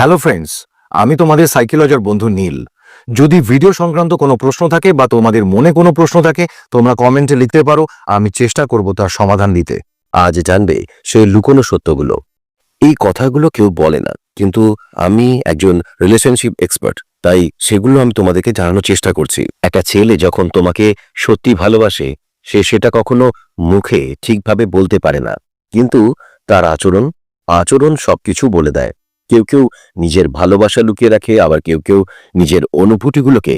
Hello friends, আমি তোমাদের সাইকোলজার বন্ধু নীল। যদি ভিডিও সংক্রান্ত কোনো প্রশ্ন থাকে বা তোমাদের মনে কোনো প্রশ্ন থাকে, তোমরা কমেন্টে লিখতে পারো, আমি চেষ্টা করব তার সমাধান দিতে। আজ জানবে সে লুকোনো সত্যগুলো। এই কথাগুলো কেউ বলে না, কিন্তু আমি একজন রিলেশনশিপ এক্সপার্ট তাই সেগুলো আমি তোমাদেরকে জানানোর চেষ্টা করছি। একটা ছেলে যখন তোমাকে সত্যি ভালোবাসে, সে সেটা কখনো মুখে ঠিকভাবে বলতে পারে না, কিন্তু তার আচরণ আচরণ সবকিছু বলে দেয়। কেউ কেউ নিজের ভালোবাসা লুকিয়ে রাখে, আবার কেউ কেউ নিজের অনুভূতিগুলোকে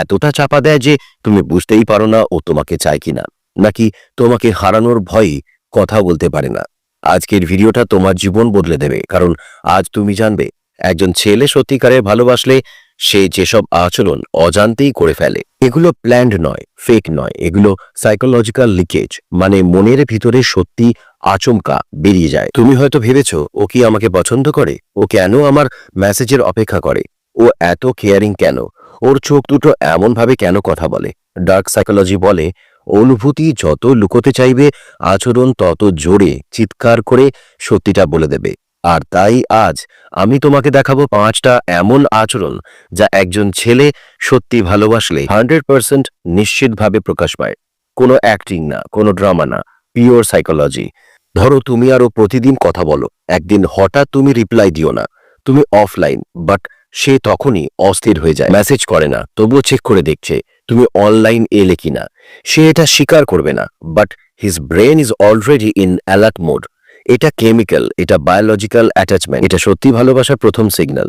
এতটা চাপা দেয় যে তুমি বুঝতেই পারো না ও তোমাকে চায় কিনা, নাকি তোমাকে হারানোর ভয়ে কথা বলতে পারে না। আজকের ভিডিওটা তোমার জীবন বদলে দেবে, কারণ আজ তুমি জানবে, একজন ছেলে সত্যিকারে ভালোবাসলে সে যেসব আচরণ অজান্তেই করে ফেলে। এগুলো প্ল্যান্ড নয় ফেক নয়, এগুলো সাইকোলজিক্যাল লিকেজ মানে মনের ভিতরে সত্যি আচমকা বেরিয়ে যায়। তুমি হয়তো ভেবেছো, ও কি আমাকে পছন্দ করে? ও কেন আমার মেসেজের অপেক্ষা করে? ও এত কেয়ারিং কেন? ওর চোখ দুটো এমনভাবে কেন কথা বলে? ডার্ক সাইকোলজি বলে, অনুভূতি যত লুকোতে চাইবে, আচরণ তত জোরে চিৎকার করে সত্যিটা বলে দেবে। আর তাই আজ আমি তোমাকে দেখাবো পাঁচটা এমন আচরণ যা একজন ছেলে সত্যি ভালোবাসলে হান্ড্রেড পার্সেন্ট নিশ্চিতভাবে প্রকাশ পায়। কোনো অ্যাক্টিং না, কোনো ড্রামা না, পিওর সাইকোলজি। ধরো তুমি আরও প্রতিদিন কথা বলো, একদিন হঠাৎ তুমি রিপ্লাই দিও না। তুমি অফলাইন, বাট সে তখনই অস্থির হয়ে যায়, মেসেজ করে না, তবুও চেক করে দেখছে, তুমি অনলাইন এলে কিনা। সে এটা স্বীকার করবে না, but his brain is already in alert mode. এটা কেমিক্যাল এটা বায়োলজিক্যাল অ্যাটাচমেন্ট এটা সত্যি ভালোবাসার প্রথম সিগন্যাল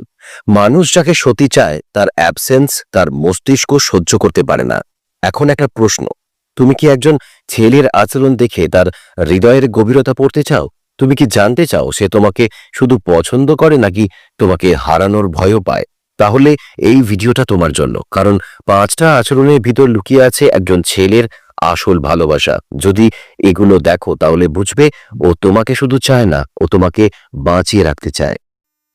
মানুষ যাকে সতী চায়, তার অ্যাবসেন্স তার মস্তিষ্ক সহ্য করতে পারে না। এখন একটা প্রশ্ন, তুমি কি একজন ছেলের আচরণ দেখে তার হৃদয়ের গভীরতা পড়তে চাও? তুমি কি জানতে চাও সে তোমাকে শুধু পছন্দ করে নাকি তোমাকে হারানোর ভয়ও পায়? তাহলে এই ভিডিওটা তোমার জন্য, কারণ পাঁচটা আচরণের ভিতর লুকিয়ে আছে একজন ছেলের আসল ভালোবাসা। যদি এগুলো দেখো, তাহলে বুঝবে ও তোমাকে শুধু চায় না, ও তোমাকে বাঁচিয়ে রাখতে চায়।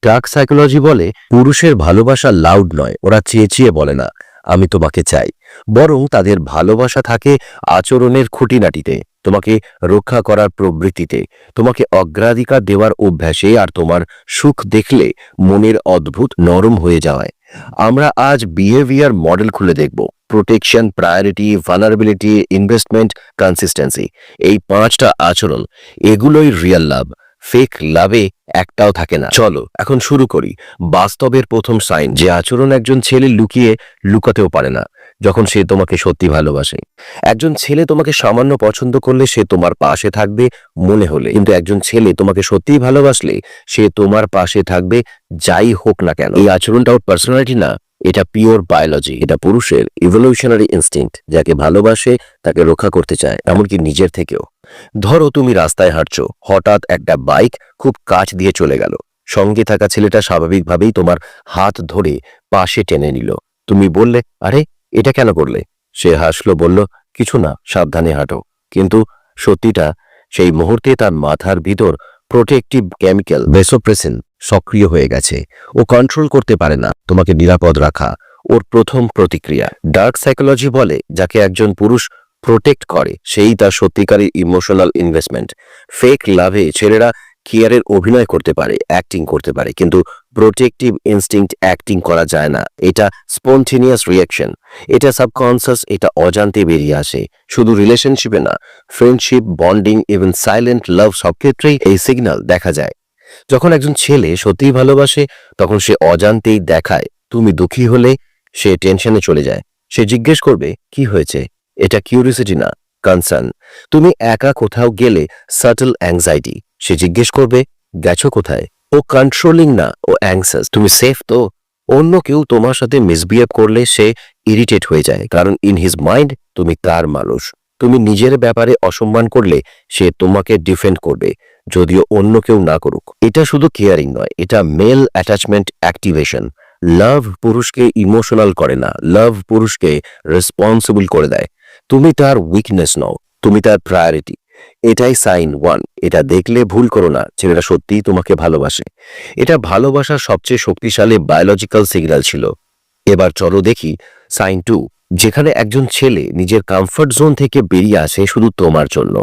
ডার্ক সাইকোলজি বলে, পুরুষের ভালোবাসা লাউড নয়, ওরা চেয়ে চেয়ে বলে না, আমি তোমাকে চাই। বরং তাদের ভালোবাসা থাকে আচরণের খুঁটিনাটিতে, তোমাকে রক্ষা করার প্রবৃত্তিতে, তোমাকে অগ্রাধিকার দেওয়ার অভ্যাসে, আর তোমার সুখ দেখলে মনের অদ্ভুত নরম হয়ে যাওয়ায়। আমরা আজ বিহেভিয়ার মডেল খুলে দেখব। Protection priority vulnerability investment consistency এই পাঁচটা আচরণ, এগুলোই রিয়াল লাভ ফেক লাভে একটাও থাকে না। চলো, এখন শুরু করি। বাস্তবের প্রথম সাইন যে আচরণ একজন ছেলে লুকিয়ে লুকাতেও পারে না। যখন সে তোমাকে সত্যি ভালোবাসে। একজন ছেলে তোমাকে সামান্য পছন্দ করলে সে তোমার পাশে থাকবে মনে হলে। কিন্তু একজন ছেলে তোমাকে সত্যিই ভালোবাসলে সে তোমার পাশে থাকবে যাই হোক না কেন। এই আচরণটা ওর পার্সোনালিটি না, এটা পিওর বায়োলজি এটা পুরুষের ইভলিউশনারি ইনস্টিংক্ট যাকে ভালোবাসে, তাকে রক্ষা করতে চায়, এমনকি নিজের থেকেও। ধরো তুমি রাস্তায় হাঁটছো, হঠাৎ একটা বাইক খুব কাছ দিয়ে চলে গেল। সঙ্গে থাকা ছেলেটা স্বাভাবিকভাবেই তোমার হাত ধরে পাশে টেনে নিল। তুমি বললে, আরে এটা কেন করলে? সে হাসলো, বলল, কিছু না, সাবধানে হাঁটো। কিন্তু সত্যিটা, সেই মুহূর্তে তার মাথার ভিতর প্রোটেকটিভ কেমিক্যাল ভেসোপ্রেসিন সক্রিয় হয়ে গেছে। ও কন্ট্রোল করতে পারে না। তোমাকে নিরাপদ রাখা ওর প্রথম প্রতিক্রিয়া। ডার্ক সাইকোলজি বলে, যাকে একজন পুরুষ প্রোটেক্ট করে, সেই তার সত্যিকারী ইমোশনাল ইনভেস্টমেন্ট। ফেক লাভে ছেলেরা কেয়ারের অভিনয় করতে পারে অ্যাক্টিং করতে পারে, কিন্তু প্রোটেকটিভ ইনস্টিংক্ট অ্যাক্টিং করা যায় না। এটা স্পন্টেনিয়াস রিয়াকশন এটা সাবকনসিয়াস এটা অজান্তে বেরিয়ে আসে। শুধু রিলেশনশিপে না friendship bonding even silent love সব ক্ষেত্রেই এই সিগন্যাল দেখা যায়। যখন একজন ছেলে সত্যিই ভালোবাসে, তখন সে অজান্তেই দেখায়, তুমি দুঃখী হলে সে টেনশনে চলে যায়। সে জিজ্ঞেস করবে, কি হয়েছে? এটা কিউরিসিটি না কনসার্ন তুমি একা কোথাও গেলে সাটল অ্যাংজাইটি সে জিজ্ঞেস করবে, গেছো কোথায়? ও কন্ট্রোলিং না, ও অ্যাংসাস তুমি সেফ তো? অন্য কেউ তোমার সাথে মিসবিহেভ করলে সে ইরিটেট হয়ে যায়, কারণ ইন হিজ মাইন্ড তুমি তার মানুষ। তুমি নিজের ব্যাপারে অসম্মান করলে সে তোমাকে ডিফেন্ড করবে, যদিও অন্য কেউ না করুক। এটা শুধু কেয়ারিং নয়, এটা মেল অ্যাটাচমেন্ট অ্যাক্টিভেশন লাভ পুরুষকে ইমোশনাল করে না লাভ পুরুষকে রেসপন্সিবল করে দেয়। তুমি তার উইকনেস নও, তুমি তার প্রায়োরিটি এটাই সাইন ওয়ান। এটা দেখলে ভুল করো না, ছেলেরা সত্যিই তোমাকে ভালোবাসে। এটা ভালোবাসার সবচেয়ে শক্তিশালী বায়োলজিক্যাল সিগন্যাল ছিল। এবার চলো দেখি সাইন টু, যেখানে একজন ছেলে নিজের কমফর্ট জোন থেকে বেরিয়ে আসে শুধু তোমার জন্য।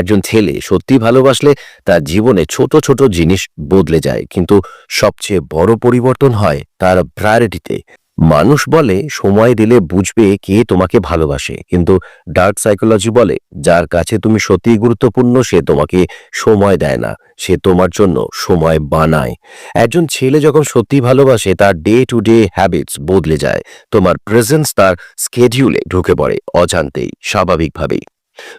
একজন ছেলে সত্যি ভালোবাসলে তার জীবনে ছোট ছোট জিনিস বদলে যায়, কিন্তু সবচেয়ে বড় পরিবর্তন হয় তার প্রায়োরিটিতে মানুষ বলে, সময় দিলে বুঝবে কে তোমাকে ভালোবাসে। কিন্তু ডার্ক সাইকোলজি বলে, যার কাছে তুমি সত্যি গুরুত্বপূর্ণ, সে তোমাকে সময় দেয় না। সে তোমার জন্য সময় বানায়। একজন ছেলে যখন সত্যি ভালোবাসে, তার ডে টু ডে হ্যাবিটস বদলে যায়। তোমার প্রেজেন্স তার স্কেডিউলে ঢুকে পড়ে, অজান্তেই, স্বাভাবিকভাবেই।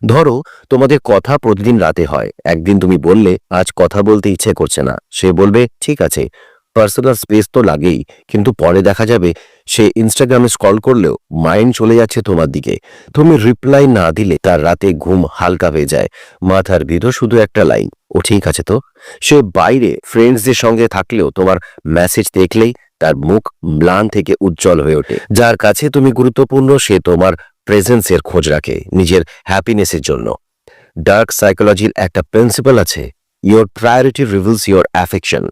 ধরো, তোমাদের কথা প্রতিদিন রাতে হয়। একদিন তুমি বললে, আজ কথা বলতে ইচ্ছে করছে না। সে বলবে, ঠিক আছে। পার্সোনাল স্পেস তো লাগেই, কিন্তু পরে দেখা যাবে সে ইনস্টাগ্রামে স্ক্রল করলেও মাইন্ড চলে যাচ্ছে তোমার দিকে। তুমি রিপ্লাই না দিলে তার রাতে ঘুম হালকা হয়ে যায়। মাথার ভিতর শুধু একটা লাইন ও ঠিক আছে তো? সে বাইরে ফ্রেন্ডসদের সঙ্গে থাকলেও তোমার মেসেজ দেখলেই তার মুখ ম্লান থেকে উজ্জ্বল হয়ে ওঠে। যার কাছে তুমি গুরুত্বপূর্ণ, সে তোমার প্রেজেন্সের খোঁজ রাখে, নিজের হ্যাপিনেসের জন্য। ডার্ক সাইকোলজির একটা প্রিন্সিপাল আছে your priority reveals your affection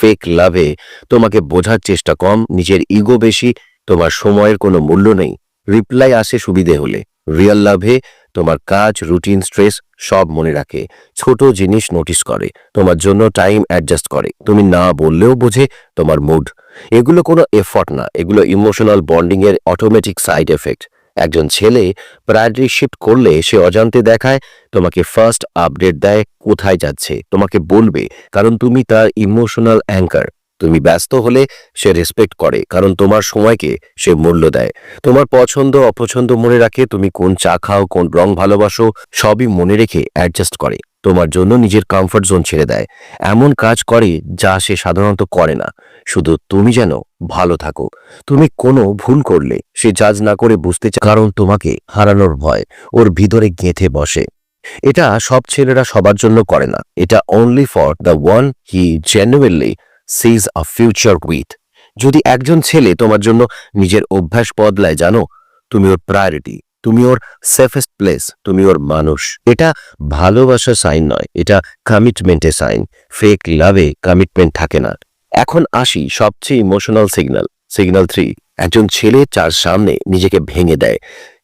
fake লাভে তোমাকে বোঝার চেষ্টা কম, নিজের ইগো বেশি, তোমার সময়ের কোনো মূল্য নেই। রিপ্লাই আসে সুবিধে হলে। রিয়েল লাভে তোমার কাজ রুটিন স্ট্রেস সব মনে রাখে। ছোট জিনিস নোটিস করে। তোমার জন্য টাইম অ্যাডজাস্ট করে। তুমি না বললেও বোঝে তোমার মুড এগুলো কোনো এফর্ট না। এগুলো ইমোশনাল বন্ডিংয়ের অটোমেটিক সাইড এফেক্ট একজন ছেলে প্রায়োরিটি শিফট করলে সে অজান্তে দেখায়, তোমাকে ফার্স্ট আপডেট দেয় কোথায় যাচ্ছে, তোমাকে বলবে, কারণ তুমি তার ইমোশনাল অ্যাঙ্কার তুমি ব্যস্ত হলে সে রেসপেক্ট করে, কারণ তোমার সময়কে সে মূল্য দেয়। তোমার পছন্দ, অপছন্দ মনে রাখে, তুমি কোন চা খাও, কোন রং ভালোবাসো, সবই মনে রেখে অ্যাডজাস্ট করে। তোমার জন্য নিজের কমফর্ট জোন ছেড়ে দেয়। এমন কাজ করে যা সে সাধারণত করে না। শুধু তুমি যেন ভালো থাকো। তুমি কোনো ভুল করলে সে জাজ না করে বুঝতে চায় কারণ তোমাকে হারানোর ভয় ওর ভিতরে গেঁথে বসে। এটা সব ছেলেরা সবার জন্য করে না। এটা only for the one he genuinely sees a future with যদি একজন ছেলে তোমার জন্য নিজের অভ্যাস বদলায়, জানো? তুমি ওর প্রায়োরিটি তুমি ওর সেফেস্ট প্লেস তুমি ওর মানুষ। এটা ভালোবাসার সাইন নয়, এটা কমিটমেন্টের সাইন ফেক লাভে কমিটমেন্ট থাকে না। এখন আসি সবচেয়ে ইমোশনাল সিগন্যাল সিগন্যাল থ্রি একজন ছেলে যার সামনে নিজেকে ভেঙে দেয়।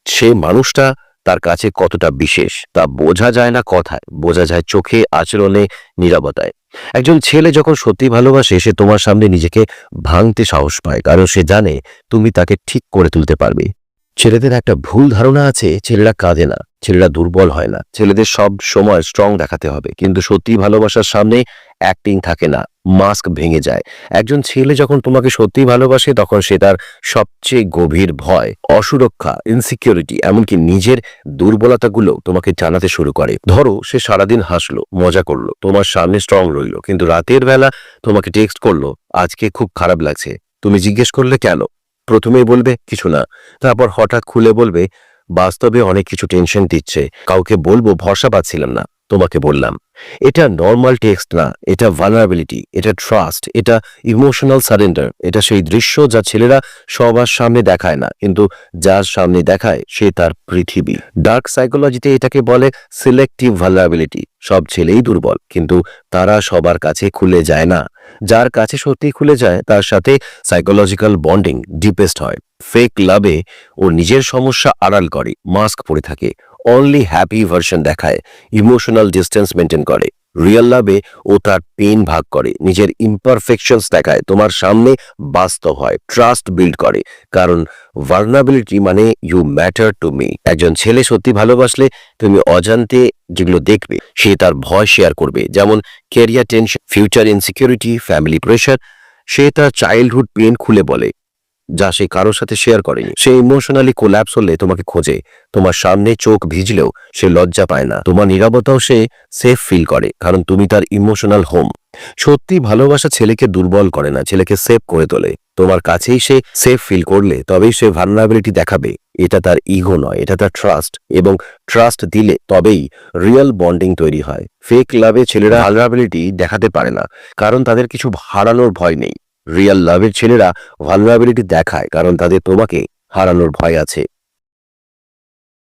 সে মানুষটা তার কাছে কতটা বিশেষ তা বোঝা যায় না কথায়। বোঝা যায় চোখে, আচরণে নিরাপত্তায় একজন ছেলে যখন সত্যি ভালোবাসে, সে তোমার সামনে নিজেকে ভাঙতে সাহস পায়, কারণ সে জানে তুমি তাকে ঠিক করে তুলতে পারবে। ছেলেদের একটা ভুল ধারণা আছে, ছেলেরা কাঁদে না, ছেলেরা দুর্বল হয় না। ছেলেদের সব সময় স্ট্রং দেখাতে হবে, কিন্তু সত্যি ভালোবাসার সামনে অ্যাক্টিং থাকে না মাস্ক ভেঙে যায়। একজন ছেলে যখন তোমাকে সত্যি ভালোবাসে, তখন সে তার সবচেয়ে গভীর ভয়, অসুরক্ষা ইনসিকিউরিটি এমনকি নিজের দুর্বলতাগুলো তোমাকে জানাতে শুরু করে। ধরো, সে সারাদিন হাসলো, মজা করল, তোমার সামনে স্ট্রং রইল, কিন্তু রাতের বেলা তোমাকে টেক্সট করল, আজকে খুব খারাপ লাগছে। তুমি জিজ্ঞেস করলে, কেন? প্রথমেই বলবে, কিছু না। তারপর হঠাৎ খুলে বলবে, বাস্তবে অনেক কিছু টেনশন দিচ্ছে। কাউকে বলব ভরসা পাচ্ছিলাম না। তোমাকে বললাম। এটা নর্মাল টেক্সট না, এটা ভালনারেবিলিটি এটা ট্রাস্ট এটা ইমোশনাল সারেন্ডার এটা সেই দৃশ্য যা ছেলেরা সবার সামনে দেখায় না, কিন্তু যার সামনে দেখায় সে তার পৃথিবী। ডার্ক সাইকোলজিতে এটাকে বলে সিলেক্টিভ ভালনারেবিলিটি সব ছেলেই দুর্বল, কিন্তু তারা সবার কাছে খুলে যায় না। যার কাছে সত্যি খুলে যায়, তার সাথে সাইকোলজিক্যাল বন্ডিং ডিপেস্ট হয়। ফেক লাভে ও নিজের সমস্যা আড়াল করে মাস্ক পরে থাকে অনলি হ্যাপি ভার্সন দেখায় ইমোশনাল ডিস্টেন্স মেনটেন করে। রিয়েল লাভে ও তার পেন ভাগ করে। নিজের ইমপারফেকশনস দেখায়। তোমার সামনে বাস্তব হয় ট্রাস্ট বিল্ড করে। কারণ ভার্নাবিলিটি মানে ইউ ম্যাটার টু মি একজন ছেলে সত্যি ভালোবাসলে তুমি অজান্তে যেগুলো দেখবে, সে তার ভয় শেয়ার করবে। যেমন career tension future insecurity family pressure সে তার চাইল্ডহুড পেন খুলে বলে। যা সে কারোর সাথে শেয়ার করেনি। সে ইমোশনালি কোল্যাপস হলে তোমাকে খোঁজে। তোমার সামনে চোখ ভিজলেও সে লজ্জা পায় না। তোমার নিরাপত্তাও সে সেফ ফিল করে, কারণ তুমি তার ইমোশনাল হোম সত্যি ভালোবাসা ছেলেকে দুর্বল করে না, ছেলেকে সেভ করে তোলে। তোমার কাছেই সে সেফ ফিল করলে তবেই সে ভালনাবিলিটি দেখাবে। এটা তার ইগো নয়, এটা তার ট্রাস্ট এবং ট্রাস্ট দিলে তবেই রিয়েল বন্ডিং তৈরি হয়। ফেক লাভে ছেলেরা ভালনাবিলিটি দেখাতে পারে না, কারণ তাদের কিছু হারানোর ভয় নেই। রিয়েল লাভের ছেলেরা ভালনাবিলিটি দেখায় কারণ তাদের তোমাকে হারানোর ভয় আছে।